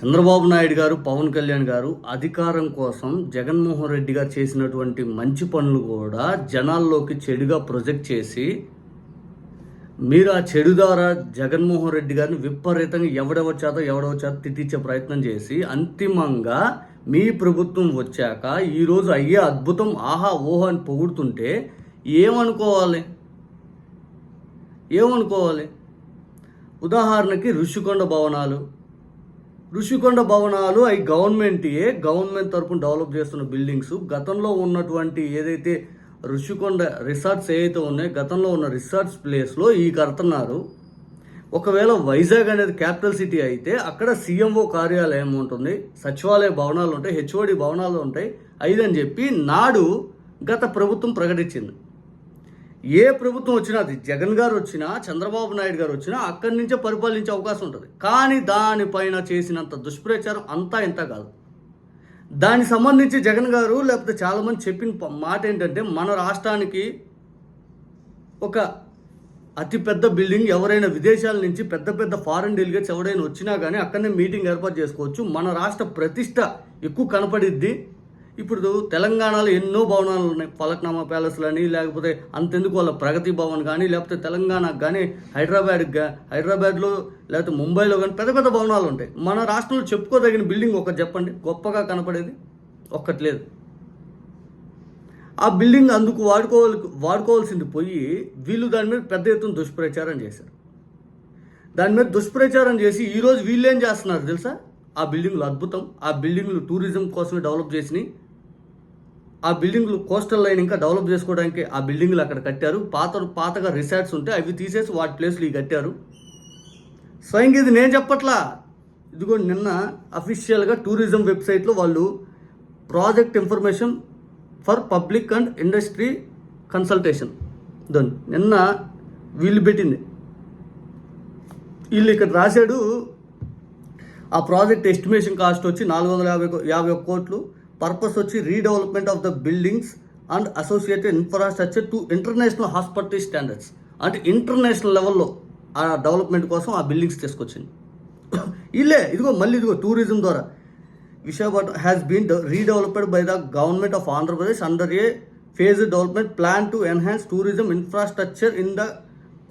చంద్రబాబు నాయుడు గారు పవన్ కళ్యాణ్ గారు అధికారం కోసం జగన్మోహన్ రెడ్డి గారు చేసినటువంటి మంచి పనులు కూడా జనాల్లోకి చెడుగా ప్రొజెక్ట్ చేసి మీరు ఆ చెడు ద్వారా జగన్మోహన్ రెడ్డి గారిని విపరీతంగా ఎవడెవరి చేత ఎవడెవరి చేత తిట్టించే ప్రయత్నం చేసి అంతిమంగా మీ ప్రభుత్వం వచ్చాక ఈరోజు అయ్యే అద్భుతం ఆహా ఓహో అని పొగుడుతుంటే ఏమనుకోవాలి? ఏమనుకోవాలి? ఉదాహరణకి ఋషికొండ భవనాలు ఋషికొండ భవనాలు అవి గవర్నమెంటే గవర్నమెంట్ తరపున డెవలప్ చేస్తున్న బిల్డింగ్స్. గతంలో ఉన్నటువంటి ఏదైతే ఋషికొండ రిసార్ట్స్ ఏవైతే ఉన్నాయో గతంలో ఉన్న రిసార్ట్స్ ప్లేస్లో ఈ కడుతున్నారు. ఒకవేళ వైజాగ్ అనేది క్యాపిటల్ సిటీ అయితే అక్కడ సీఎంఓ కార్యాలయం ఉంటుంది. సచివాలయ భవనాలు ఉంటాయి హెచ్ఓడి భవనాలు ఉంటాయి. ఐదని చెప్పి నాడు గత ప్రభుత్వం ప్రకటించింది. ఏ ప్రభుత్వం వచ్చినా అది జగన్ గారు వచ్చినా చంద్రబాబు నాయుడు గారు వచ్చినా అక్కడి నుంచే పరిపాలించే అవకాశం ఉంటుంది. కానీ దానిపైన చేసినంత దుష్ప్రచారం అంతా ఇంత కాదు. దానికి సంబంధించి జగన్ గారు లేకపోతే చాలామంది చెప్పిన మాట ఏంటంటే మన రాష్ట్రానికి ఒక అతి పెద్ద బిల్డింగ్ ఎవరైనా విదేశాల నుంచి పెద్ద పెద్ద ఫారెన్ డెలిగేట్స్ ఎవరైనా వచ్చినా కానీ అక్కడనే మీటింగ్ ఏర్పాటు చేసుకోవచ్చు. మన రాష్ట్ర ప్రతిష్ట ఎక్కువ కనపడిద్ది. ఇప్పుడు తెలంగాణలో ఎన్నో భవనాలు ఉన్నాయి. ఫలక్నామా ప్యాలెస్లు అని లేకపోతే అంతెందుకు వాళ్ళ ప్రగతి భవన్ కానీ లేకపోతే తెలంగాణకు కానీ హైదరాబాద్కి కానీ హైదరాబాద్లో లేకపోతే ముంబైలో కానీ పెద్ద పెద్ద భవనాలు ఉంటాయి. మన రాష్ట్రంలో చెప్పుకోదగిన బిల్డింగ్ ఒకటి చెప్పండి. గొప్పగా కనపడేది? ఒక్కటి లేదు. ఆ బిల్డింగ్ అందుకు వాడుకోవాలి వాడుకోవాల్సింది పోయి వీళ్ళు దాని మీద పెద్ద ఎత్తున దుష్ప్రచారం చేశారు. దాని మీద దుష్ప్రచారం చేసి ఈరోజు వీళ్ళు ఏం చేస్తున్నారు తెలుసా? ఆ బిల్డింగ్లు అద్భుతం. ఆ బిల్డింగ్లు టూరిజం కోసమే డెవలప్ చేసినాయి. ఆ బిల్డింగ్లు కోస్టల్ లైన్ ఇంకా డెవలప్ చేసుకోవడానికి ఆ బిల్డింగ్లు అక్కడ కట్టారు. పాత పాతగా రిసార్ట్స్ ఉంటే అవి తీసేసి వాటి ప్లేస్లు ఇవి కట్టారు. స్వయంగా ఇది నేను చెప్పట్లా. ఇదిగో నిన్న అఫీషియల్గా టూరిజం వెబ్సైట్లో వాళ్ళు project information for public and industry consultation. దాన్ని నిన్న వీళ్ళు పెట్టింది. వీళ్ళు ఇక్కడ రాశాడు ఆ ప్రాజెక్ట్ ఎస్టిమేషన్ కాస్ట్ వచ్చి నాలుగు వందల యాభై యాభై ఒక్క కోట్లు. పర్పస్ వచ్చి redevelopment of the buildings and associated infrastructure to international hospital standards. అంటే ఇంటర్నేషనల్ లెవెల్లో ఆ డెవలప్మెంట్ కోసం ఆ బిల్డింగ్స్ తీసుకొచ్చింది. ఇల్లే ఇదిగో మళ్ళీ ఇదిగో టూరిజం ద్వారా. Visakhapatnam has been redeveloped by the government of Andhra Pradesh under a phase development plan to enhance tourism infrastructure in the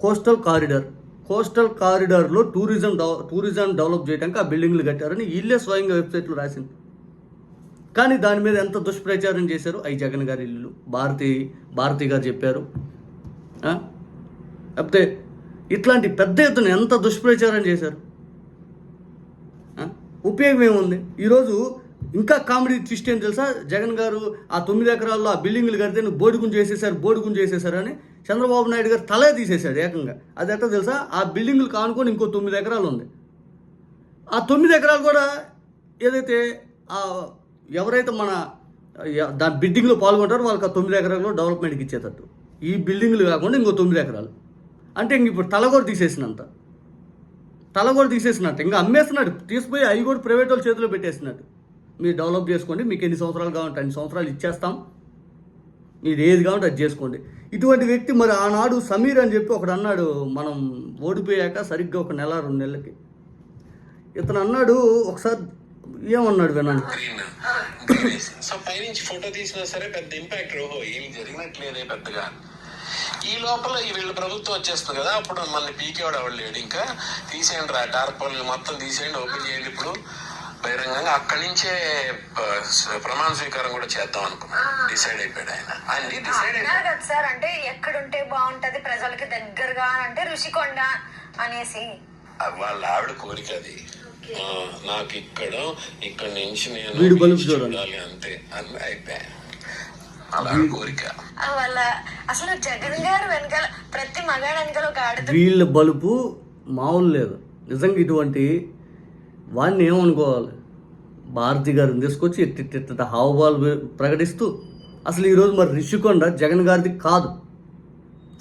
coastal corridor coastal కారిడార్లో tourism dev- tourism develop చేయడానికి ఆ బిల్డింగ్లు కట్టారని వీళ్ళే స్వయంగా వెబ్సైట్లో రాసింది. కానీ దాని మీద ఎంత దుష్ప్రచారం చేశారు ఐ జగన్ గారి ఇల్లు భారతి భారతి గారు చెప్పారు. లేకపోతే ఇట్లాంటి పెద్ద ఎత్తున ఎంత దుష్ప్రచారం చేశారు? ఉపయోగం ఏముంది? ఈరోజు ఇంకా కామెడీ ట్విస్ట్ ఏం తెలుసా? జగన్ గారు ఆ తొమ్మిది ఎకరాల్లో ఆ బిల్డింగ్లు కడితే నువ్వు బోడిగుంజ చేసేసారు బోడిగుంజ చేసేసారు అని చంద్రబాబు నాయుడు గారు తలే తీసేశాడు ఏకంగా. అది ఎట్లా తెలుసా? ఆ బిల్డింగ్లు కానుకొని ఇంకో తొమ్మిది ఎకరాలు ఉంది. ఆ తొమ్మిది ఎకరాలు కూడా ఏదైతే ఆ ఎవరైతే మన దాని బిల్డింగ్లో పాల్గొంటారో వాళ్ళకి ఆ తొమ్మిది ఎకరాలు డెవలప్మెంట్కి ఇచ్చేటట్టు. ఈ బిల్డింగ్లు కాకుండా ఇంకో తొమ్మిది ఎకరాలు. అంటే ఇంక ఇప్పుడు తల కూడా తీసేసినంత. తల కూడా తీసేసినట్టు. ఇంకా అమ్మేస్తున్నాడు తీసుకుపోయి అవి కూడా ప్రైవేట్ వాళ్ళ చేతిలో పెట్టేసినట్టు మీరు డెవలప్ చేసుకోండి మీకు ఎన్ని సంవత్సరాలు కావాలంటే అన్ని సంవత్సరాలు ఇచ్చేస్తాం. మీరు ఏది కావాలంటే అది చేసుకోండి. ఇటువంటి వ్యక్తి మరి ఆనాడు సమీర్ అని చెప్పి ఒకడు అన్నాడు మనం ఓడిపోయాక సరిగ్గా ఒక నెల రెండు నెలలకి. ఇతను అన్నాడు ఒకసారి ఏమన్నాడు వినండి. సో పైనుంచి ఫోటో తీసినా సరే పెద్ద ఇంపాక్ట్ ఓహో ఏం జరిగినట్లేదే పెద్దగా. ఈ లోపల ఈ వీళ్ళ ప్రభుత్వం వచ్చేస్తుంది కదా అప్పుడు మళ్ళీ పీకేవాడు ఎవడు లేడు. ఇంకా తీసేయండి రా టార్పల్ మొత్తం తీసేయండి ఓపెన్ చేయండి ఇప్పుడు. బహిరంగంగా అక్కడి నుంచే ప్రమాణ స్వీకారం కూడా చేద్దాం అనుకున్నాను. డిసైడ్ అయిపోయాడు ఆయన. ఆయన డిసైడ్ అన్నారు కదా సార్ అంటే ఎక్కడుంటే బాగుంటది ప్రజలకి దగ్గరగా అని అంటే ఋషికొండ అనేసి. వాళ్ళ ఆవిడ కోరిక అది. ఆ, నాకు ఇక్కడ ఇక్కడ నుంచి నేను చూడాలి. అంతే అని అయిపోయా ఆవిడ కోరిక. వాళ్ళ అసలు జగన్ గారు వెనకాల ప్రతి మగాడు వెనకాల ఒక ఆడది. వీళ్ళ బలుపు మామూలు లేదు. నిజంగా ఇటువంటి వాడిని ఏమనుకోవాలి? భారతి గారిని తీసుకొచ్చి ఇట్టిట్ట హావభావాలు ప్రకటిస్తూ అసలు ఈరోజు మరి రిషికొండ జగన్ గారిది కాదు.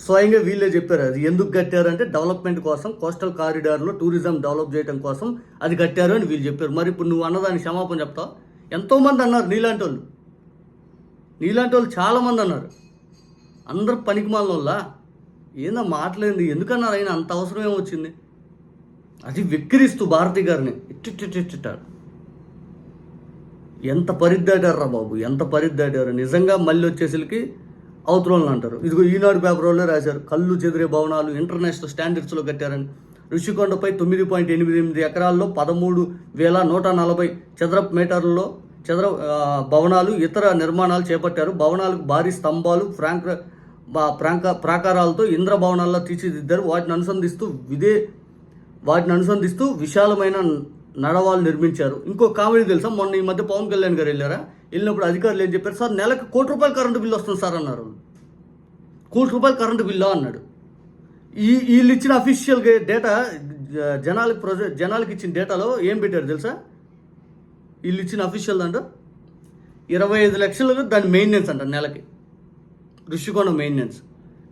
స్వయంగా వీళ్ళే చెప్పారు అది ఎందుకు కట్టారంటే డెవలప్మెంట్ కోసం కోస్టల్ కారిడార్లో టూరిజం డెవలప్ చేయడం కోసం అది కట్టారు అని వీళ్ళు చెప్పారు. మరి ఇప్పుడు నువ్వు అన్నదాన్ని క్షమాపణ చెప్తావు? ఎంతోమంది అన్నారు నీలాంటి వాళ్ళు. నీలాంటి వాళ్ళు చాలామంది అన్నారు. అందరు పనికి వల్ల ఏందో మాట్లాడింది ఎందుకన్నారు? ఆయన అంత అవసరం ఏమొచ్చింది? అది వెక్కిరిస్తూ భారతి గారిని ఇట్టిట్టిట్టిట్టాడు ఎంత పరిద్దాడారా బాబు ఎంత పరిద్దాడారు నిజంగా మళ్ళీ వచ్చేసరికి అవతలని అంటారు. ఇదిగో ఈనాడు పేపర్ వాళ్ళే రాశారు కళ్ళు చెదిరే భవనాలు ఇంటర్నేషనల్ స్టాండర్డ్స్లో కట్టారని. ఋషికొండపై తొమ్మిది పాయింట్ ఎనిమిది ఎనిమిది ఎకరాల్లో పదమూడు వేల నూట నలభై చదరపు మీటర్లలో చదర భవనాలు ఇతర నిర్మాణాలు చేపట్టారు. భవనాలకు భారీ స్తంభాలు ఫ్రాంక్ ప్రాంక ప్రాకారాలతో ఇంద్ర భవనాల్లో తీర్చిదిద్దారు. వాటిని అనుసంధిస్తూ విదే వాటిని అనుసంధిస్తూ విశాలమైన నడవాళ్ళు నిర్మించారు. ఇంకో కామెడీ తెలుసా? మొన్న ఈ మధ్య పవన్ కళ్యాణ్ గారు వెళ్ళారా? వెళ్ళినప్పుడు అధికారులు ఏం చెప్పారు? సార్ నెలకు కోటి రూపాయలు కరెంటు బిల్లు వస్తుంది సార్ అన్నారు. కోటి రూపాయలు కరెంటు బిల్లు అన్నాడు. ఈ వీళ్ళు ఇచ్చిన అఫీషియల్ డేటా జనాలకు ప్రొజె జనాలకు ఇచ్చిన డేటాలో ఏం పెట్టారు తెలుసా? వీళ్ళు ఇచ్చిన అఫీషియల్ అంట ఇరవై ఐదు లక్షలు దాని మెయింటెనెన్స్ అంట నెలకి. ఋషికొండ మెయింటెనెన్స్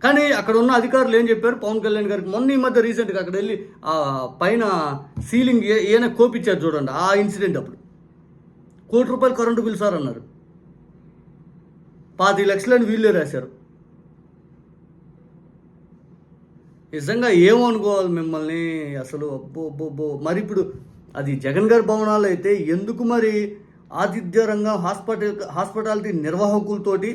కానీ అక్కడ ఉన్న అధికారులు ఏం చెప్పారు? పవన్ కళ్యాణ్ గారికి మొన్న ఈ మధ్య రీసెంట్గా అక్కడ వెళ్ళి ఆ పైన సీలింగ్ ఏమైనా కోపిచ్చారు చూడండి ఆ ఇన్సిడెంట్ అప్పుడు. కోటి రూపాయలు కరెంటు బిల్ సార్ అన్నారు. పాతి లక్షలని వీళ్ళే రాశారు. నిజంగా ఏమనుకోవాలి మిమ్మల్ని? అసలు అబ్బో అబ్బో అబ్బో. మరి ఇప్పుడు అది జగన్ గారి భవనాలు అయితే ఎందుకు మరి ఆతిథ్య రంగం హాస్పిటల్ హాస్పిటాలిటీ నిర్వాహకులతోటి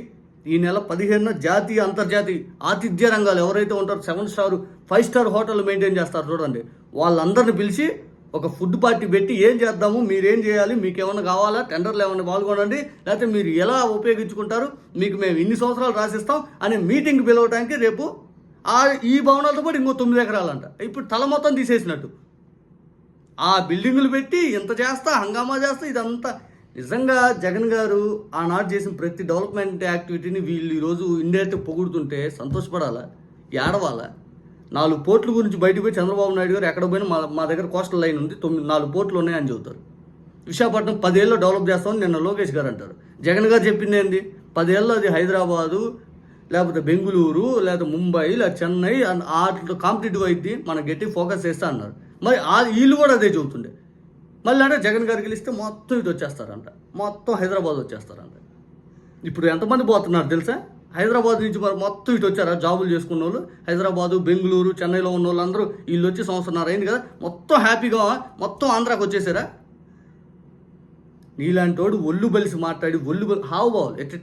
ఈ నెల పదిహేనున జాతీయ అంతర్జాతీయ ఆతిథ్య రంగాలు ఎవరైతే ఉంటారో seven star five star hotel maintain చేస్తారు చూడండి. వాళ్ళందరిని పిలిచి ఒక ఫుడ్ పార్టీ పెట్టి ఏం చేద్దాము మీరేం చేయాలి మీకు ఏమైనా కావాలా టెండర్లు ఏమైనా పాల్గొనండి లేకపోతే మీరు ఎలా ఉపయోగించుకుంటారు మీకు మేము ఇన్ని సంవత్సరాలు రాసిస్తాం అనే మీటింగ్ పిలవడానికి రేపు ఆ ఈ భవనాలతో పాటు ఇంకో తొమ్మిది ఎకరాలంట. ఇప్పుడు తల మొత్తం తీసేసినట్టు. ఆ బిల్డింగులు పెట్టి ఇంత చేస్తా హంగామా చేస్తా ఇదంతా నిజంగా జగన్ గారు ఆనాడు చేసిన ప్రతి డెవలప్మెంట్ యాక్టివిటీని వీళ్ళు ఈరోజు ఇండియా పొగుడుతుంటే సంతోషపడాలా? ఏడవాలా నాలుగు పోర్ట్ల గురించి బయటకు పోయి చంద్రబాబు నాయుడు గారు ఎక్కడ పోయినా మా మా దగ్గర కోస్టల్ లైన్ ఉంది తొమ్మిది నాలుగు పోర్ట్లు ఉన్నాయని చెబుతారు. విశాఖపట్నం పదేళ్ళు డెవలప్ చేస్తామని నిన్న లోకేష్ గారు అంటారు. జగన్ గారు చెప్పింది ఏంది? పదేళ్ళు అది హైదరాబాదు లేకపోతే బెంగళూరు లేకపోతే ముంబై లేకపోతే చెన్నై అండ్ వాటితో కాంపిటేటివ్ అయితే మనం గట్టి ఫోకస్ చేస్తా అన్నారు. మరి ఆ వీళ్ళు కూడా అదే చెబుతుండే. మళ్ళీ అంటే జగన్ గారు గెలిస్తే మొత్తం ఇటు వచ్చేస్తారంట. మొత్తం హైదరాబాద్ వచ్చేస్తారంట. ఇప్పుడు ఎంతమంది పోతున్నారు తెలుసా? హైదరాబాద్ నుంచి మరి మొత్తం ఇటు వచ్చారా? జాబులు చేసుకున్న వాళ్ళు హైదరాబాదు బెంగళూరు చెన్నైలో ఉన్న వాళ్ళందరూ వీళ్ళు వచ్చి సంవత్సరం అయింది కదా. మొత్తం హ్యాపీగా మొత్తం ఆంధ్రాకి వచ్చేసారా? నీలాంటి వాడు ఒళ్ళు బలిసి మాట్లాడి ఒళ్ళు బలి హావు బావాలి ఎట్ట